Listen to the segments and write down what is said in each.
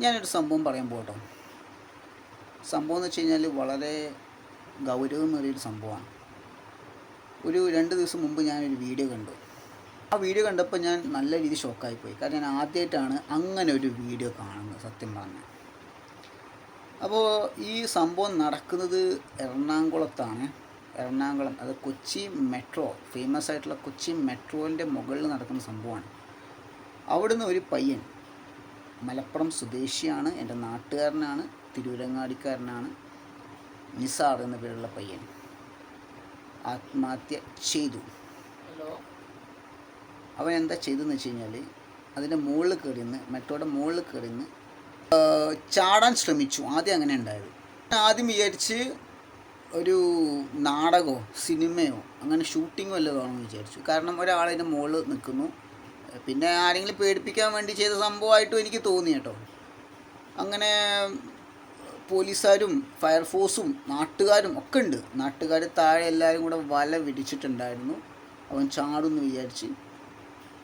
ഞാനൊരു സംഭവം പറയാൻ പോകട്ടോ. സംഭവം എന്ന് വെച്ച് കഴിഞ്ഞാൽ വളരെ ഗൗരവമേറിയൊരു സംഭവമാണ്. ഒരു രണ്ട് ദിവസം മുമ്പ് ഞാനൊരു വീഡിയോ കണ്ടു. ആ വീഡിയോ കണ്ടപ്പോൾ ഞാൻ നല്ല രീതിയിൽ ഷോക്കായിപ്പോയി കാരണം ഞാൻ ആദ്യമായിട്ടാണ് അങ്ങനെ ഒരു വീഡിയോ കാണുന്നത് സത്യം പറഞ്ഞാൽ അപ്പോൾ ഈ സംഭവം നടക്കുന്നത് എറണാകുളത്താണ്. എറണാകുളം അത് കൊച്ചി മെട്രോ ഫേമസ് ആയിട്ടുള്ള കൊച്ചി മെട്രോന്റെ മുകളിൽ നടക്കുന്ന സംഭവമാണ്. അവിടുന്ന് ഒരു പയ്യൻ മലപ്പുറം സ്വദേശിയാണ് എന്റെ നാട്ടുകാരനാണ് തിരൂരങ്ങാടിക്കാരനാണ് നിസാർ എന്ന പേരുള്ള പയ്യൻ. ആത്മഹത്യ ചെയ്തു. അവൻ എന്താ ചെയ്തതെന്ന് വെച്ച് കഴിഞ്ഞാൽ അതിന്റെ മുകളിൽ കയറിന്ന് മെട്രോയുടെ മുകളിൽ കയറിന്ന് ചാടാൻ ശ്രമിച്ചു. ആദ്യം അങ്ങനെ ഉണ്ടായത്. ആദ്യം വിചാരിച്ച് ഒരു നാടകമോ സിനിമയോ അങ്ങനെ ഷൂട്ടിങ്ങോ ആണെന്ന് വിചാരിച്ചു. കാരണം ഒരാളതിന്റെ മുകളിൽ നിൽക്കുന്നു. പിന്നെ ആരെങ്കിലും പേടിപ്പിക്കാൻ വേണ്ടി ചെയ്ത സംഭവമായിട്ടും എനിക്ക് തോന്നി കേട്ടോ. അങ്ങനെ പോലീസുകാരും ഫയർഫോഴ്സും നാട്ടുകാരും ഒക്കെ ഉണ്ട്. നാട്ടുകാർ താഴെ എല്ലാവരും കൂടെ വല വിടിച്ചിട്ടുണ്ടായിരുന്നു അവൻ ചാടുമെന്ന് വിചാരിച്ച്.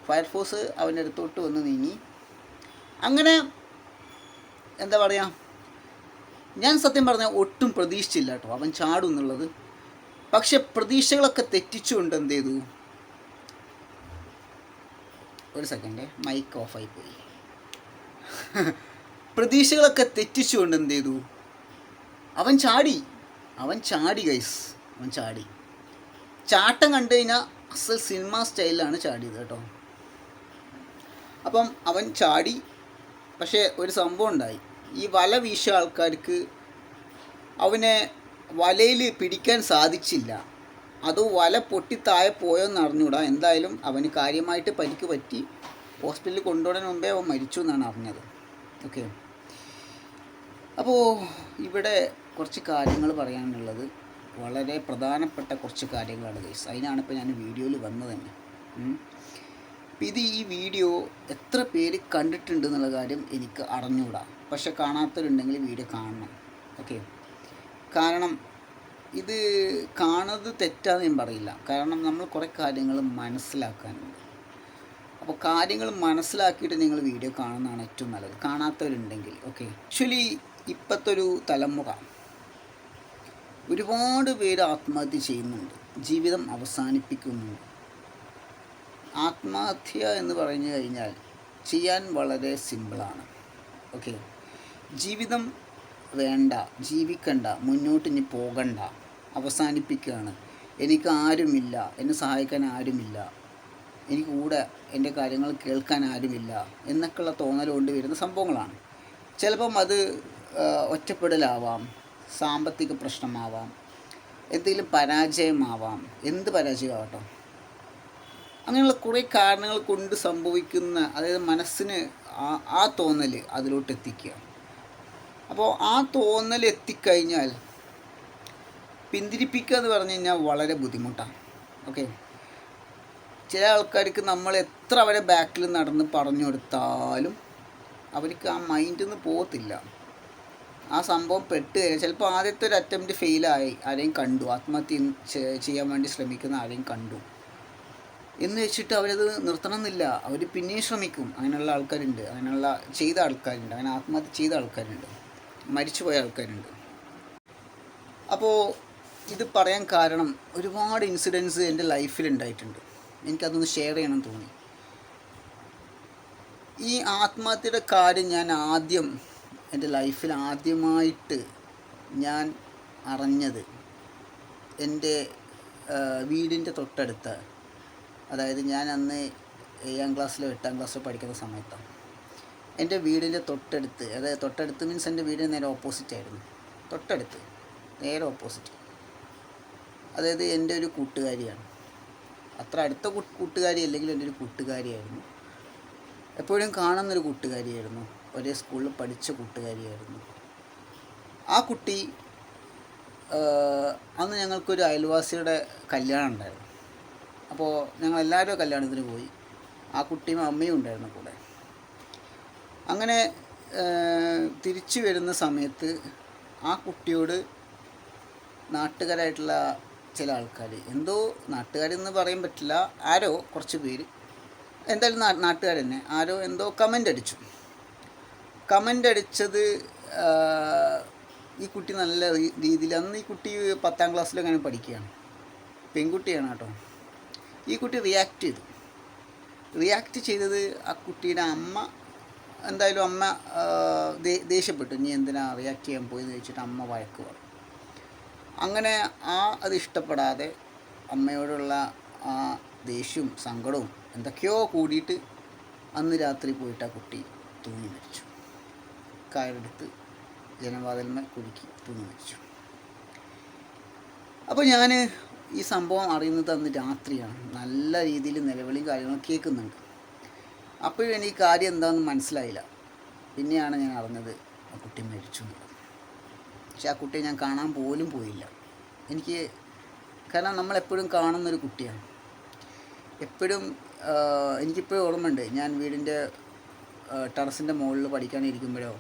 ഫയർഫോഴ്സ് അവന്റെ അടുത്തോട്ട് വന്ന് നീങ്ങി. അങ്ങനെ എന്താ പറയുക ഞാൻ സത്യം പറഞ്ഞാൽ ഒട്ടും പ്രതീക്ഷിച്ചില്ല കേട്ടോ അവൻ ചാടും എന്നുള്ളത്. പക്ഷെ പ്രതീക്ഷകളൊക്കെ തെറ്റിച്ചുകൊണ്ട് എന്ത് ചെയ്തു? ഒരു സെക്കൻഡ് മൈക്ക് ഓഫായി പോയി. പ്രതീക്ഷകളൊക്കെ തെറ്റിച്ചുകൊണ്ട് എന്ത് ചെയ്തു? അവൻ ചാടി. അവൻ ചാടി ഗൈസ് അവൻ ചാടി. ചാട്ടം കണ്ടു കഴിഞ്ഞാൽ അസൽ സിനിമ സ്റ്റൈലിലാണ് ചാടിയത് കേട്ടോ. അപ്പം അവൻ ചാടി. പക്ഷേ ഒരു സംഭവം ഉണ്ടായി. ഈ വല വീശിയ ആൾക്കാർക്ക് അവനെ വലയിൽ പിടിക്കാൻ സാധിച്ചില്ല. അത് വല പൊട്ടി താഴെ പോയോന്ന് അറിഞ്ഞൂടാ. എന്തായാലും അവന് കാര്യമായിട്ട് പരിക്ക് പറ്റി. ഹോസ്പിറ്റലിൽ കൊണ്ടുപോകാൻ മുമ്പേ അവൻ മരിച്ചു എന്നാണ് അറിഞ്ഞത്. ഓക്കെ. അപ്പോൾ ഇവിടെ കുറച്ച് കാര്യങ്ങൾ പറയാനുള്ളത്. വളരെ പ്രധാനപ്പെട്ട കുറച്ച് കാര്യങ്ങളാണ് ഗൈസ് അതിനാണ് ഇപ്പോൾ ഞാൻ വീഡിയോയിൽ വന്നത് തന്നെ. ഇത് ഈ വീഡിയോ എത്ര പേര് കണ്ടിട്ടുണ്ട് എന്നുള്ള കാര്യം എനിക്ക് അറിഞ്ഞുകൂടാ പക്ഷെ കാണാത്തവരുണ്ടെങ്കിൽ വീഡിയോ കാണണം. ഓക്കെ. കാരണം ഇത് കാണുന്നത് തെറ്റാന്ന് ഞാൻ പറയില്ല. കാരണം നമ്മൾ കുറേ കാര്യങ്ങൾ മനസ്സിലാക്കാനുണ്ട്. അപ്പോൾ കാര്യങ്ങൾ മനസ്സിലാക്കിയിട്ട് നിങ്ങൾ വീഡിയോ കാണുന്നതാണ് ഏറ്റവും നല്ലത്. കാണാത്തവരുണ്ടെങ്കിൽ ഓക്കെ? ആക്ച്വലി ഇപ്പോഴത്തെ ഒരു തലമുറ ഒരുപാട് പേര് ആത്മഹത്യ ചെയ്യുന്നുണ്ട്. ജീവിതം അവസാനിപ്പിക്കുന്നു. ആത്മഹത്യ എന്ന് പറഞ്ഞു കഴിഞ്ഞാൽ ചെയ്യാൻ വളരെ സിമ്പിളാണ് ഓക്കെ? ജീവിതം വേണ്ട ജീവിക്കണ്ട മുന്നോട്ട് ഇനി പോകണ്ട അവസാനിപ്പിക്കുകയാണ്. എനിക്ക് ആരുമില്ല എന്നെ സഹായിക്കാൻ ആരുമില്ല എനിക്ക് കൂടെ എന്റെ കാര്യങ്ങൾ കേൾക്കാൻ ആരുമില്ല എന്നൊക്കെയുള്ള തോന്നൽ കൊണ്ട് വരുന്ന സംഭവങ്ങളാണ്. ചിലപ്പം അത് ഒറ്റപ്പെടലാവാം സാമ്പത്തിക പ്രശ്നമാവാം എന്തെങ്കിലും പരാജയമാവാം. എന്ത് പരാജയമാവട്ടോ? അങ്ങനെയുള്ള കുറേ കാരണങ്ങൾ കൊണ്ട് സംഭവിക്കുന്ന അതായത് മനസ്സിന് ആ ആ തോന്നൽ അതിലോട്ട് എത്തിക്കുക. അപ്പോൾ ആ തോന്നൽ എത്തിക്കഴിഞ്ഞാൽ പിന്തിരിപ്പിക്കുക എന്ന് പറഞ്ഞു കഴിഞ്ഞാൽ വളരെ ബുദ്ധിമുട്ടാണ്. ഓക്കെ ചില ആൾക്കാർക്ക് നമ്മൾ എത്ര അവരെ ബാക്കിൽ നടന്ന് പറഞ്ഞു കൊടുത്താലും അവർക്ക് ആ മൈൻഡിൽ നിന്ന് പോകത്തില്ല. ആ സംഭവം പെട്ട് ചിലപ്പോൾ ആദ്യത്തെ ഒരു അറ്റംപ്റ്റ് ഫെയിലായി ആരെയും കണ്ടു. ആത്മഹത്യ ചെയ്യാൻ വേണ്ടി ശ്രമിക്കുന്ന ആരെയും കണ്ടു. എന്ന് വെച്ചിട്ട് അവരത് നിർത്തണമെന്നില്ല. അവർ പിന്നെയും ശ്രമിക്കും. അങ്ങനെയുള്ള ആൾക്കാരുണ്ട്. അങ്ങനെയുള്ള ചെയ്ത ആൾക്കാരുണ്ട്. അങ്ങനെ ആത്മഹത്യ ചെയ്ത ആൾക്കാരുണ്ട്. മരിച്ചുപോയ ആൾക്കാരുണ്ട്. അപ്പോൾ ഇത് പറയാൻ കാരണം ഒരുപാട് ഇൻസിഡൻസ് എന്റെ ലൈഫിൽ ഉണ്ടായിട്ടുണ്ട്. എനിക്കതൊന്ന് ഷെയർ ചെയ്യണം തോന്നി. ഈ ആത്മഹത്യയുടെ കാര്യം ഞാൻ ആദ്യം എന്റെ ലൈഫിൽ ആദ്യമായിട്ട് ഞാൻ അറിഞ്ഞത് എന്റെ വീടിന്റെ തൊട്ടടുത്ത് അതായത് ഞാൻ അന്ന് ഏഴാം ക്ലാസ്സിലോ എട്ടാം ക്ലാസ്സിലോ പഠിക്കുന്ന സമയത്താണ്. എന്റെ വീടിന്റെ തൊട്ടടുത്ത് അതായത് തൊട്ടടുത്ത് മീൻസ് എന്റെ വീടിന് നേരെ ഓപ്പോസിറ്റ് ആയിരുന്നു. തൊട്ടടുത്ത് നേരെ ഓപ്പോസിറ്റ് അതായത് എന്റെ ഒരു കൂട്ടുകാരിയാണ്. അത്ര അടുത്ത കൂട്ടുകാരി അല്ലെങ്കിൽ എന്റെ ഒരു കൂട്ടുകാരിയായിരുന്നു. എപ്പോഴും കാണുന്നൊരു കൂട്ടുകാരിയായിരുന്നു. ഒരേ സ്കൂളിൽ പഠിച്ച കൂട്ടുകാരിയായിരുന്നു. ആ കുട്ടി അന്ന് ഞങ്ങൾക്കൊരു അയൽവാസിയുടെ കല്യാണം ഉണ്ടായിരുന്നു. അപ്പോൾ ഞങ്ങൾ എല്ലാവരും കല്യാണത്തിന് പോയി. ആ കുട്ടിയും അമ്മയും ഉണ്ടായിരുന്നു കൂടെ. അങ്ങനെ തിരിച്ചു വരുന്ന സമയത്ത് ആ കുട്ടിയോട് നാട്ടുകാരായിട്ടുള്ള ചില ആൾക്കാർ എന്തോ നാട്ടുകാരെന്ന് പറയാൻ പറ്റില്ല ആരോ കുറച്ച് പേര് എന്തായാലും നാട്ടുകാർ തന്നെ ആരോ എന്തോ കമന്റ് അടിച്ചു. കമന്റ് അടിച്ചത് ഈ കുട്ടി നല്ല രീതിയിൽ അന്ന് ഈ കുട്ടി പത്താം ക്ലാസ്സിലങ്ങനെ പഠിക്കുകയാണ്. പെൺകുട്ടിയാണ് കേട്ടോ. ഈ കുട്ടി റിയാക്ട് ചെയ്തു. റിയാക്ട് ചെയ്തത് ആ കുട്ടിയുടെ അമ്മ എന്തായാലും അമ്മ ദേഷ്യപ്പെട്ടു. നീ എന്തിനാ റിയാക്ട് ചെയ്യാൻ പോയെന്ന് ചോദിച്ചിട്ട് അമ്മ വഴക്ക് പറഞ്ഞു. അങ്ങനെ ആ അത് ഇഷ്ടപ്പെടാതെ അമ്മയോടുള്ള ആ ദേഷ്യവും സങ്കടവും എന്തൊക്കെയോ കൂടിയിട്ട് അന്ന് രാത്രി പോയിട്ട് ആ കുട്ടി തൂങ്ങി മരിച്ചു. കാലെടുത്ത് ജനവാതിലിന് കുടുക്കി തൂങ്ങി മരിച്ചു. അപ്പോൾ ഞാൻ ഈ സംഭവം അറിയുന്നത് അന്ന് രാത്രിയാണ്. നല്ല രീതിയിൽ നിലവിളിയും കാര്യങ്ങളും കേൾക്കുന്നുണ്ട്. അപ്പോഴും എനിക്ക് കാര്യം എന്താണെന്ന് മനസ്സിലായില്ല. പിന്നെയാണ് ഞാൻ അറിഞ്ഞത് ആ കുട്ടി മരിച്ചു പക്ഷെ ആ കുട്ടിയെ ഞാൻ കാണാൻ പോലും പോയില്ല. എനിക്ക് കാരണം നമ്മളെപ്പോഴും കാണുന്നൊരു കുട്ടിയാണ്. എപ്പോഴും എനിക്കിപ്പോഴും ഓർമ്മയുണ്ട്. ഞാൻ വീടിന്റെ ടെറസിന്റെ മുകളിൽ പഠിക്കാനിരിക്കുമ്പോഴോ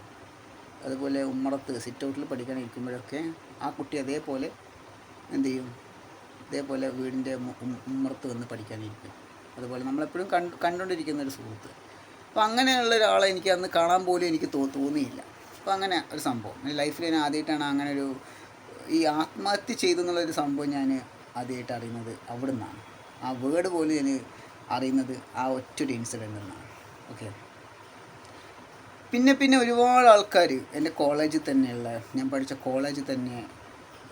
അതുപോലെ ഉമ്മറത്ത് സിറ്റ് ഔട്ടിൽ പഠിക്കാനിരിക്കുമ്പോഴൊക്കെ ആ കുട്ടി അതേപോലെ എന്ത് ചെയ്യും? ഇതേപോലെ വീടിന്റെ ഉമ്മറത്ത് വന്ന് പഠിക്കാനിരിക്കും. അതുപോലെ നമ്മളെപ്പോഴും കണ്ട് കണ്ടുകൊണ്ടിരിക്കുന്ന ഒരു സുഹൃത്ത്. അപ്പോൾ അങ്ങനെയുള്ള ഒരാളെ എനിക്ക് അന്ന് കാണാൻ പോലും എനിക്ക് തോ തോന്നിയില്ല. അപ്പോൾ അങ്ങനെ ഒരു സംഭവം. എന്റെ ലൈഫിൽ ഞാൻ ആദ്യമായിട്ടാണ് അങ്ങനെ ഒരു ഈ ആത്മഹത്യ ചെയ്തു എന്നുള്ളൊരു സംഭവം ഞാൻ ആദ്യമായിട്ട് അറിയുന്നത് അവിടെ നിന്നാണ് ആ വേർഡ് പോലും ഞാൻ അറിയുന്നത് ആ ഒറ്റൊരു ഇൻസിഡന്റിൽ നിന്നാണ്. ഓക്കെ? പിന്നെ പിന്നെ ഒരുപാട് ആൾക്കാർ എന്റെ കോളേജിൽ തന്നെയുള്ള ഞാൻ പഠിച്ച കോളേജിൽ തന്നെ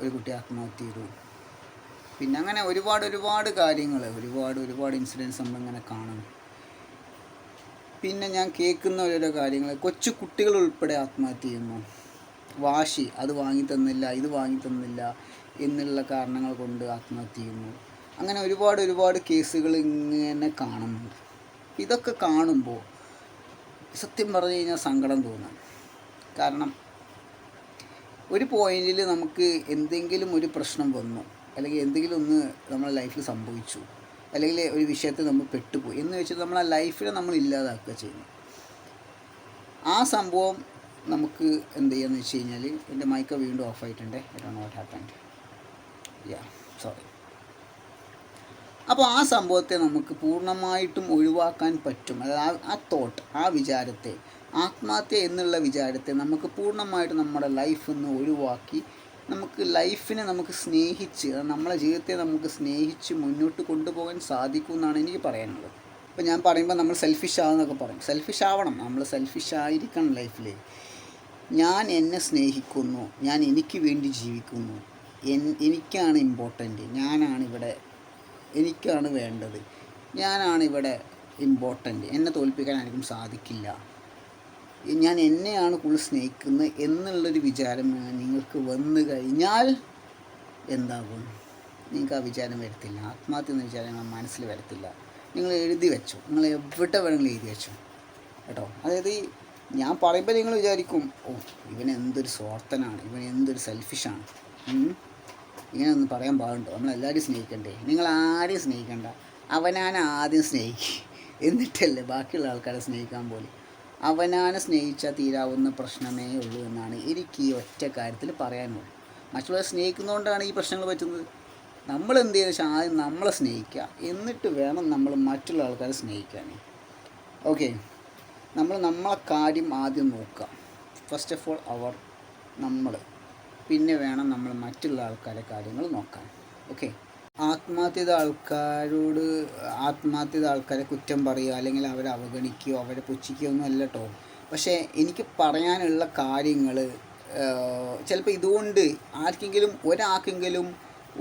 ഒരു കുട്ടി ആത്മഹത്യ ചെയ്തു. പിന്നെ അങ്ങനെ ഒരുപാട് ഒരുപാട് കാര്യങ്ങൾ ഒരുപാട് ഒരുപാട് ഇൻസിഡൻസ് നമ്മളിങ്ങനെ കാണും പിന്നെ ഞാൻ കേൾക്കുന്ന ഓരോരോ കാര്യങ്ങൾ കൊച്ചു കുട്ടികൾ ഉൾപ്പെടെ ആത്മഹത്യ ചെയ്യുന്നു. വാശി അത് വാങ്ങി തന്നില്ല ഇത് വാങ്ങി തന്നില്ല എന്നുള്ള കാരണങ്ങൾ കൊണ്ട് ആത്മഹത്യ ചെയ്യുന്നു. അങ്ങനെ ഒരുപാട് ഒരുപാട് കേസുകൾ ഇങ്ങനെ കാണുന്നുണ്ട്. ഇതൊക്കെ കാണുമ്പോൾ സത്യം പറഞ്ഞു കഴിഞ്ഞാൽ സങ്കടം തോന്നാം. കാരണം ഒരു പോയിന്റിൽ നമുക്ക് എന്തെങ്കിലും ഒരു പ്രശ്നം വന്നു. അല്ലെങ്കിൽ എന്തെങ്കിലും ഒന്ന് നമ്മുടെ ലൈഫിൽ സംഭവിച്ചു. അല്ലെങ്കിൽ ഒരു വിഷയത്തിൽ നമ്മൾ പെട്ടുപോയി എന്ന് വെച്ചാൽ നമ്മൾ ആ ലൈഫിനെ നമ്മൾ ഇല്ലാതാക്കുക ചെയ്യുന്നു ആ സംഭവം നമുക്ക് എന്ത് ചെയ്യാന്ന് വെച്ച് കഴിഞ്ഞാൽ എന്റെ മൈക്ക വീണ്ടും ഓഫ് ആയിട്ടുണ്ട്. I do not happened yeah sorry അപ്പോൾ ആ സംഭവത്തെ നമുക്ക് പൂർണമായിട്ടും ഒഴിവാക്കാൻ പറ്റും. അതായത് ആ തോട്ട് ആ വിചാരത്തെ ആത്മഹത്യ എന്നുള്ള വിചാരത്തെ നമുക്ക് പൂർണമായിട്ട് നമ്മുടെ ലൈഫിൽ നിന്ന് ഒഴിവാക്കി നമുക്ക് ലൈഫിനെ നമുക്ക് സ്നേഹിച്ച് നമ്മളെ ജീവിതത്തെ നമുക്ക് സ്നേഹിച്ച് മുന്നോട്ട് കൊണ്ടുപോകാൻ സാധിക്കും എന്നാണ് എനിക്ക് പറയാനുള്ളത്. ഇപ്പോൾ ഞാൻ പറയുമ്പോൾ നമ്മൾ സെൽഫിഷ് ആവുന്നൊക്കെ പറയും. സെൽഫിഷ് ആവണം. നമ്മൾ സെൽഫിഷ് ആയിരിക്കണം ലൈഫിൽ ഞാൻ എന്നെ സ്നേഹിക്കുന്നു. ഞാൻ എനിക്ക് വേണ്ടി ജീവിക്കുന്നു. എനിക്കാണ് ഇമ്പോർട്ടന്റ് ഞാനാണ് ഇവിടെ എനിക്കാണ് വേണ്ടത്. ഞാനാണ് ഇവിടെ ഇമ്പോർട്ടന്റ് എന്നെ തോൽപ്പിക്കാൻ ആർക്കും സാധിക്കില്ല. ഞാൻ എന്നെയാണ് കൂടുതൽ സ്നേഹിക്കുന്നത് എന്നുള്ളൊരു വിചാരം നിങ്ങൾക്ക് വന്നു കഴിഞ്ഞാൽ എന്താകും? നിങ്ങൾക്ക് ആ വിചാരം വരത്തില്ല. ആത്മഹത്യ എന്ന വിചാരം മനസ്സിൽ വരത്തില്ല. നിങ്ങൾ എഴുതി വെച്ചു. നിങ്ങൾ എവിടെ വേണമെങ്കിലും എഴുതി വെച്ചു. കേട്ടോ? അതായത് ഞാൻ പറയുമ്പോൾ നിങ്ങൾ വിചാരിക്കും ഓ ഇവൻ എന്തൊരു സ്വാർത്ഥനാണ്. ഇവൻ എന്തൊരു സെൽഫിഷാണ് ഇങ്ങനെയൊന്നും പറയാൻ പാടുണ്ടോ? നമ്മളെല്ലാവരും സ്നേഹിക്കണ്ടേ? നിങ്ങൾ ആരെയും സ്നേഹിക്കണ്ട. അവനാൻ ആദ്യം സ്നേഹിക്കുക എന്നിട്ടല്ലേ ബാക്കിയുള്ള ആൾക്കാരെ സ്നേഹിക്കാൻ പോലും. അവനാനെ സ്നേഹിച്ചാൽ തീരാവുന്ന പ്രശ്നമേ ഉള്ളൂ എന്നാണ് എനിക്ക് ഈ ഒറ്റ കാര്യത്തിൽ പറയാനുള്ളത് മറ്റുള്ളവരെ സ്നേഹിക്കുന്നതുകൊണ്ടാണ് ഈ പ്രശ്നങ്ങൾ പറ്റുന്നത്. നമ്മൾ എന്ത് ചെയ്യുന്ന വെച്ചാൽ ആദ്യം നമ്മളെ സ്നേഹിക്കുക. എന്നിട്ട് വേണം നമ്മൾ മറ്റുള്ള ആൾക്കാരെ സ്നേഹിക്കാൻ ഓക്കെ. നമ്മൾ നമ്മളെ കാര്യം ആദ്യം നോക്കുക. ഫസ്റ്റ് ഓഫ് ഓൾ അവർ നമ്മൾ പിന്നെ വേണം നമ്മൾ മറ്റുള്ള ആൾക്കാരെ കാര്യങ്ങൾ നോക്കാൻ. ഓക്കെ. ആത്മഹത്യ ആൾക്കാരോട് ആത്മഹത്യ ആൾക്കാരെ കുറ്റം പറയുക അല്ലെങ്കിൽ അവരെ അവഗണിക്കുകയോ അവരെ പുച്ഛിക്കുകയോ ഒന്നും അല്ല കേട്ടോ പക്ഷേ എനിക്ക് പറയാനുള്ള കാര്യങ്ങൾ ചിലപ്പോൾ ഇതുകൊണ്ട് ആർക്കെങ്കിലും ഒരാൾക്കെങ്കിലും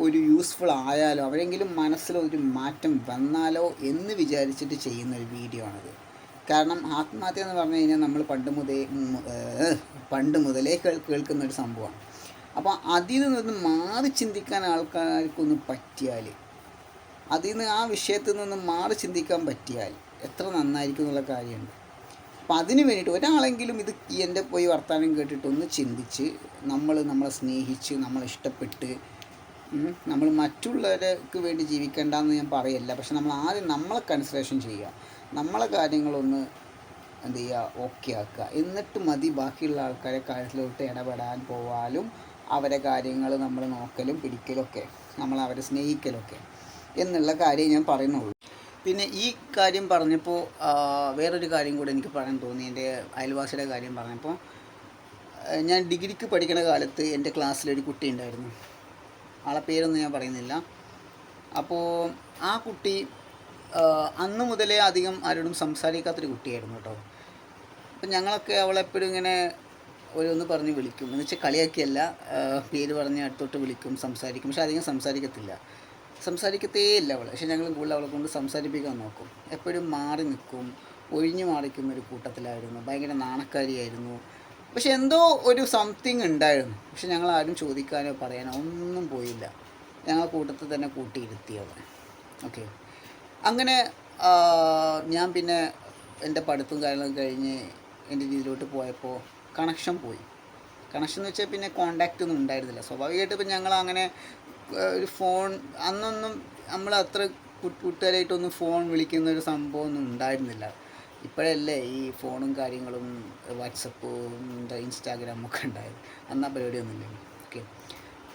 ഒരു യൂസ്ഫുൾ ആയാലോ അവരെങ്കിലും മനസ്സിൽ ഒരു മാറ്റം വന്നാലോ എന്ന് വിചാരിച്ചിട്ട് ചെയ്യുന്ന ഒരു വീഡിയോ ആണിത്. കാരണം ആത്മഹത്യ എന്ന് പറഞ്ഞു കഴിഞ്ഞാൽ നമ്മൾ പണ്ട് മുതലേ പണ്ട് മുതലേ കേൾ കേൾക്കുന്ന ഒരു സംഭവമാണ്. അപ്പോൾ അതിൽ നിന്ന് മാറി ചിന്തിക്കാൻ ആൾക്കാർക്കൊന്ന് പറ്റിയാൽ അതിൽ നിന്ന് ആ വിഷയത്തിൽ നിന്ന് മാറി ചിന്തിക്കാൻ പറ്റിയാൽ എത്ര നന്നായിരിക്കും എന്നുള്ള കാര്യമുണ്ട്. അപ്പം അതിന് വേണ്ടിയിട്ട് ഒരാളെങ്കിലും ഇത് എന്റെ പോയി വർത്തമാനം കേട്ടിട്ടൊന്ന് ചിന്തിച്ച് നമ്മൾ നമ്മളെ സ്നേഹിച്ച് നമ്മളെ ഇഷ്ടപ്പെട്ട് നമ്മൾ മറ്റുള്ളവർക്ക് വേണ്ടി ജീവിക്കേണ്ടെന്ന് ഞാൻ പറയല്ല. പക്ഷെ നമ്മൾ ആദ്യം നമ്മളെ കൺസിഡറേഷൻ ചെയ്യുക. നമ്മളെ കാര്യങ്ങളൊന്ന് എന്ത് ചെയ്യുക ഓക്കെ ആക്കുക. എന്നിട്ട് മതി ബാക്കിയുള്ള ആൾക്കാരെ കാര്യത്തിലോട്ട് ഇടപെടാൻ പോവാലും അവരെ കാര്യങ്ങൾ നമ്മൾ നോക്കലും പിടിക്കലൊക്കെ നമ്മൾ അവരെ സ്നേഹിക്കലൊക്കെ എന്നുള്ള കാര്യം ഞാൻ പറയുന്നുള്ളൂ. പിന്നെ ഈ കാര്യം പറഞ്ഞപ്പോൾ വേറൊരു കാര്യം കൂടെ എനിക്ക് പറയാൻ തോന്നി. എന്റെ അയൽവാസിയുടെ കാര്യം പറഞ്ഞപ്പോൾ ഞാൻ ഡിഗ്രിക്ക് പഠിക്കുന്ന കാലത്ത് എന്റെ ക്ലാസ്സിലൊരു കുട്ടി ഉണ്ടായിരുന്നു. ആളെ പേരൊന്നും ഞാൻ പറയുന്നില്ല. അപ്പോൾ ആ കുട്ടി അന്ന് മുതലേ അധികം ആരോടും സംസാരിക്കാത്തൊരു കുട്ടിയായിരുന്നു കേട്ടോ. അപ്പം ഞങ്ങളൊക്കെ അവളെപ്പോഴും ഇങ്ങനെ ഓരോന്ന് പറഞ്ഞ് വിളിക്കും. എന്ന് വെച്ചാൽ കളിയാക്കിയല്ല പേര് പറഞ്ഞ് അടുത്തോട്ട് വിളിക്കും സംസാരിക്കും. പക്ഷെ അധികം സംസാരിക്കത്തില്ല. സംസാരിക്കത്തേ ഇല്ല അവൾ പക്ഷെ ഞങ്ങൾ കൂടുതൽ അവളെ കൊണ്ട് സംസാരിപ്പിക്കാൻ നോക്കും. എപ്പോഴും മാറി നിൽക്കും. ഒഴിഞ്ഞു മാറിക്കുന്ന ഒരു കൂട്ടത്തിലായിരുന്നു. ഭയങ്കര നാണക്കാരിയായിരുന്നു. പക്ഷെ എന്തോ ഒരു സംതിങ് ഉണ്ടായിരുന്നു. പക്ഷെ ഞങ്ങൾ ആരും ചോദിക്കാനോ പറയാനോ ഒന്നും പോയില്ല. ഞങ്ങൾ കൂട്ടത്തിൽ തന്നെ കൂട്ടിയിരുത്തി അവളെ. ഓക്കെ. അങ്ങനെ ഞാൻ പിന്നെ എന്റെ പഠിത്തവും കാര്യങ്ങളൊക്കെ കഴിഞ്ഞ് എന്റെ രീതിയിലോട്ട് പോയപ്പോൾ കണക്ഷൻ പോയി. കണക്ഷൻ എന്ന് വെച്ചാൽ പിന്നെ കോണ്ടാക്റ്റ് ഒന്നും ഉണ്ടായിരുന്നില്ല. സ്വാഭാവികമായിട്ട് ഇപ്പം ഞങ്ങൾ അങ്ങനെ ഒരു ഫോൺ അന്നൊന്നും നമ്മൾ അത്ര കൂട്ടുകാരായിട്ടൊന്നും ഫോൺ വിളിക്കുന്ന ഒരു സംഭവമൊന്നും ഉണ്ടായിരുന്നില്ല. ഇപ്പോഴല്ലേ ഈ ഫോണും കാര്യങ്ങളും വാട്സപ്പും ഇൻസ്റ്റാഗ്രാമും ഒക്കെ ഉണ്ടായത്. അന്ന് പരിപാടിയൊന്നുമില്ല ഓക്കെ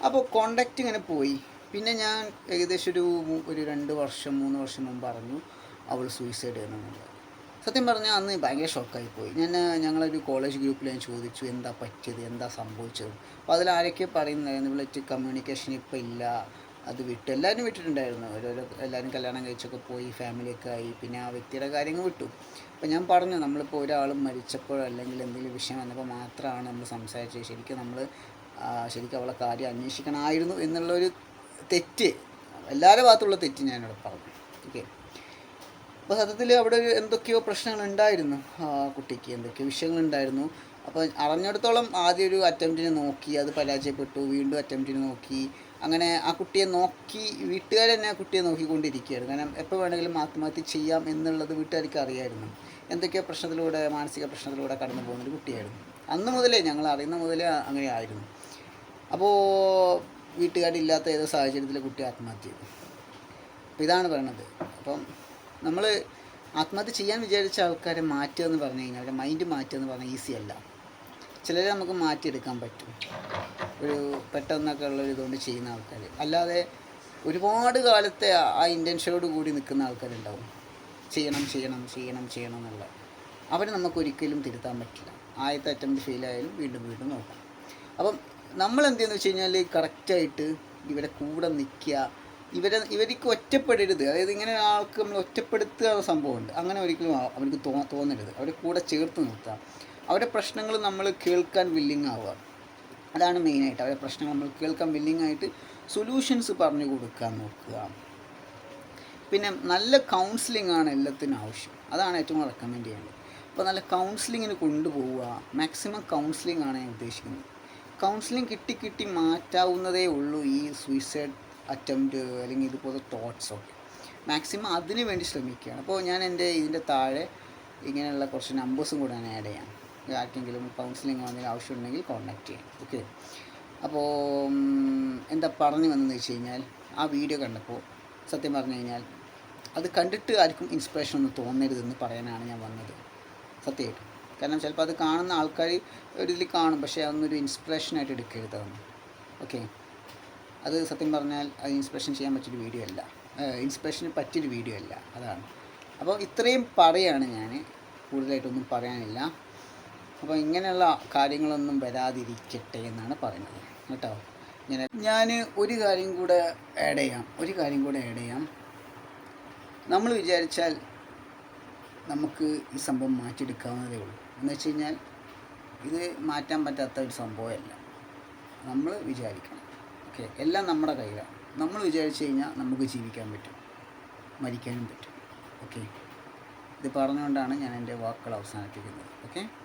അപ്പോൾ കോണ്ടാക്റ്റ് ഇങ്ങനെ പോയി. പിന്നെ ഞാൻ ഏകദേശം ഒരു ഒരു രണ്ട് വർഷം മൂന്ന് വർഷം മുമ്പ് അറിഞ്ഞു അവൾ സൂയിസൈഡ് ചെയ്യുന്നുള്ളത് സത്യം പറഞ്ഞാൽ അന്ന് ഭയങ്കര ഷോക്കായി പോയി. ഞാൻ ഞങ്ങളൊരു കോളേജ് ഗ്രൂപ്പിൽ ഞാൻ ചോദിച്ചു എന്താ പറ്റിയത്? എന്താ സംഭവിച്ചത്? അപ്പോൾ അതിൽ ആരൊക്കെ പറയുന്നുണ്ടായിരുന്നു വിളിച്ച് കമ്മ്യൂണിക്കേഷൻ ഇപ്പോൾ ഇല്ല. അത് വിട്ടു. എല്ലാവരും വിട്ടിട്ടുണ്ടായിരുന്നു. ഓരോരോ എല്ലാവരും കല്യാണം കഴിച്ചൊക്കെ പോയി ഫാമിലിയൊക്കെ ആയി. പിന്നെ ആ വ്യക്തിയുടെ കാര്യങ്ങൾ വിട്ടു. അപ്പോൾ ഞാൻ പറഞ്ഞു നമ്മളിപ്പോൾ ഒരാൾ മരിച്ചപ്പോഴോ അല്ലെങ്കിൽ എന്തെങ്കിലും വിഷയം വന്നപ്പോൾ മാത്രമാണ് നമ്മൾ സംസാരിച്ചത്. ശരിക്കും നമ്മൾ ശരിക്കും അവളെ കാര്യം അന്വേഷിക്കണമായിരുന്നു എന്നുള്ളൊരു തെറ്റ്. എല്ലാവരുടെ ഭാഗത്തുള്ള തെറ്റ് ഞാനിവിടെ പറഞ്ഞു. ഓക്കെ അപ്പോൾ സത്യത്തിൽ അവിടെ ഒരു എന്തൊക്കെയോ പ്രശ്നങ്ങൾ ഉണ്ടായിരുന്നു കുട്ടിക്ക് എന്തൊക്കെയോ വിഷയങ്ങൾ ഉണ്ടായിരുന്നു അപ്പോൾ അറിഞ്ഞിടത്തോളം ആദ്യം ഒരു അറ്റംപ്റ്റിന് നോക്കി അത് പരാജയപ്പെട്ടു വീണ്ടും അറ്റംപ്റ്റിന് നോക്കി. അങ്ങനെ ആ കുട്ടിയെ നോക്കി വീട്ടുകാർ തന്നെ ആ കുട്ടിയെ നോക്കിക്കൊണ്ടിരിക്കുകയാണ്. കാരണം എപ്പോൾ വേണമെങ്കിലും ആത്മഹത്യ ചെയ്യാം എന്നുള്ളത് വീട്ടുകാർക്ക് അറിയായിരുന്നു. എന്തൊക്കെയോ പ്രശ്നത്തിലൂടെ മാനസിക പ്രശ്നത്തിലൂടെ കടന്നു പോകുന്നൊരു കുട്ടിയായിരുന്നു. അന്ന് മുതലേ ഞങ്ങൾ അറിയുന്ന മുതലേ അങ്ങനെ ആയിരുന്നു. അപ്പോൾ വീട്ടുകാരില്ലാത്ത ഏതോ സാഹചര്യത്തിൽ കുട്ടി ആത്മഹത്യ ചെയ്തു. അപ്പോൾ ഇതാണ് പറയണത്. അപ്പം നമ്മൾ ആത്മഹത്യ ചെയ്യാൻ വിചാരിച്ച ആൾക്കാരെ മാറ്റുക എന്ന് പറഞ്ഞു കഴിഞ്ഞാൽ അവരുടെ മൈൻഡ് മാറ്റുക എന്ന് പറഞ്ഞാൽ ഈസി അല്ല. ചിലരെ നമുക്ക് മാറ്റിയെടുക്കാൻ പറ്റും. ഒരു പെട്ടെന്നൊക്കെ ഉള്ള ഇതുകൊണ്ട് ചെയ്യുന്ന ആൾക്കാർ അല്ലാതെ ഒരുപാട് കാലത്തെ ആ- ഇന്റൻഷനോട് കൂടി നിൽക്കുന്ന ആൾക്കാരുണ്ടാവും. ചെയ്യണം ചെയ്യണം ചെയ്യണം ചെയ്യണം എന്നുള്ള. അവരെ നമുക്ക് ഒരിക്കലും തിരുത്താൻ പറ്റില്ല. ആദ്യത്തെ അറ്റംപ്റ്റ് ഫെയിലായാലും വീണ്ടും വീണ്ടും നോക്കാം. അപ്പം നമ്മൾ എന്ത് ചെയ്യുന്നു വെച്ച് കഴിഞ്ഞാൽ കറക്റ്റായിട്ട് ഇവരെ കൂടെ നിൽക്കുക ഇവരെ ഇവർക്ക് ഒറ്റപ്പെടരുത്. അതായത് ഇങ്ങനെ ആൾക്ക് നമ്മൾ ഒറ്റപ്പെടുത്തുക എന്ന സംഭവമുണ്ട്. അങ്ങനെ ഒരിക്കലും അവർക്ക് തോ തോന്നരുത്. അവരെ കൂടെ ചേർത്ത് നിർത്തുക. അവരുടെ പ്രശ്നങ്ങൾ നമ്മൾ കേൾക്കാൻ വില്ലിങ് ആവുക. അതാണ് മെയിനായിട്ട് അവരുടെ പ്രശ്നങ്ങൾ നമ്മൾ കേൾക്കാൻ വില്ലിങ് ആയിട്ട് സൊല്യൂഷൻസ് പറഞ്ഞു കൊടുക്കാൻ നോക്കുക. പിന്നെ നല്ല കൗൺസിലിംഗ് ആണ് എല്ലാത്തിനും ആവശ്യം. അതാണ് ഏറ്റവും റെക്കമെൻഡ് ചെയ്യേണ്ടത്. അപ്പോൾ നല്ല കൗൺസിലിങ്ങിന് കൊണ്ടുപോവുക. മാക്സിമം കൗൺസിലിംഗ് ആണ് ഞാൻ ഉദ്ദേശിക്കുന്നത്. കൗൺസിലിംഗ് കിട്ടി കിട്ടി മാറ്റാവുന്നതേ ഉള്ളൂ ഈ സൂയിസൈഡ് അറ്റംപ്റ്റ് അല്ലെങ്കിൽ ഇതുപോലെ തോട്ട്സ് ഒക്കെ. മാക്സിമം അതിന് വേണ്ടി ശ്രമിക്കുകയാണ്. അപ്പോൾ ഞാൻ എന്റെ ഇതിന്റെ താഴെ ഇങ്ങനെയുള്ള കുറച്ച് നമ്പേഴ്സും കൂടെ ഞാൻ ആഡ് ചെയ്യാം. ആർക്കെങ്കിലും കൗൺസിലിംഗ് വന്നതിന് ആവശ്യമുണ്ടെങ്കിൽ കോൺടാക്റ്റ് ചെയ്യാം. ഓക്കെ അപ്പോൾ എന്താ പറഞ്ഞു വന്നതെന്ന് വെച്ച് കഴിഞ്ഞാൽ ആ വീഡിയോ കണ്ടപ്പോൾ സത്യം പറഞ്ഞു കഴിഞ്ഞാൽ അത് കണ്ടിട്ട് ആർക്കും ഇൻസ്പിറേഷൻ ഒന്നും തോന്നരുതെന്ന് പറയാനാണ് ഞാൻ വന്നത്. സത്യമായിട്ടും. കാരണം ചിലപ്പോൾ അത് കാണുന്ന ആൾക്കാർ ഒരു ഇതിൽ കാണും പക്ഷേ അതൊന്നൊരു ഇൻസ്പിറേഷനായിട്ട് എടുക്കരുത് അതൊന്നും. ഓക്കെ അത് സത്യം പറഞ്ഞാൽ അത് ഇൻസ്പിറേഷൻ ചെയ്യാൻ പറ്റിയൊരു വീഡിയോ അല്ല. ഇൻസ്പിറേഷന് പറ്റിയൊരു വീഡിയോ അല്ല. അതാണ്. അപ്പോൾ ഇത്രയും പറയാണ് ഞാൻ. കൂടുതലായിട്ടൊന്നും പറയാനില്ല. അപ്പോൾ ഇങ്ങനെയുള്ള കാര്യങ്ങളൊന്നും വരാതിരിക്കട്ടെ എന്നാണ് പറയുന്നത്. കേട്ടോ? ഇങ്ങനെ ഞാൻ ഒരു കാര്യം കൂടെ ആഡ് ചെയ്യാം. ഒരു കാര്യം കൂടെ ആഡ് ചെയ്യാം. നമ്മൾ വിചാരിച്ചാൽ നമുക്ക് ഈ സംഭവം മാറ്റിയെടുക്കാവുന്നതേ ഉള്ളൂ. എന്ന് വെച്ച് കഴിഞ്ഞാൽ ഇത് മാറ്റാൻ പറ്റാത്ത ഒരു സംഭവമല്ല. നമ്മൾ വിചാരിക്കണം. ഓക്കെ എല്ലാം നമ്മുടെ കയ്യിലാണ്. നമ്മൾ വിചാരിച്ചു കഴിഞ്ഞാൽ നമുക്ക് ജീവിക്കാൻ പറ്റും. മരിക്കാനും പറ്റും. ഓക്കെ? ഇത് പറഞ്ഞുകൊണ്ടാണ് ഞാൻ എന്റെ വാക്കുകൾ അവസാനിപ്പിക്കുന്നത്. ഓക്കെ?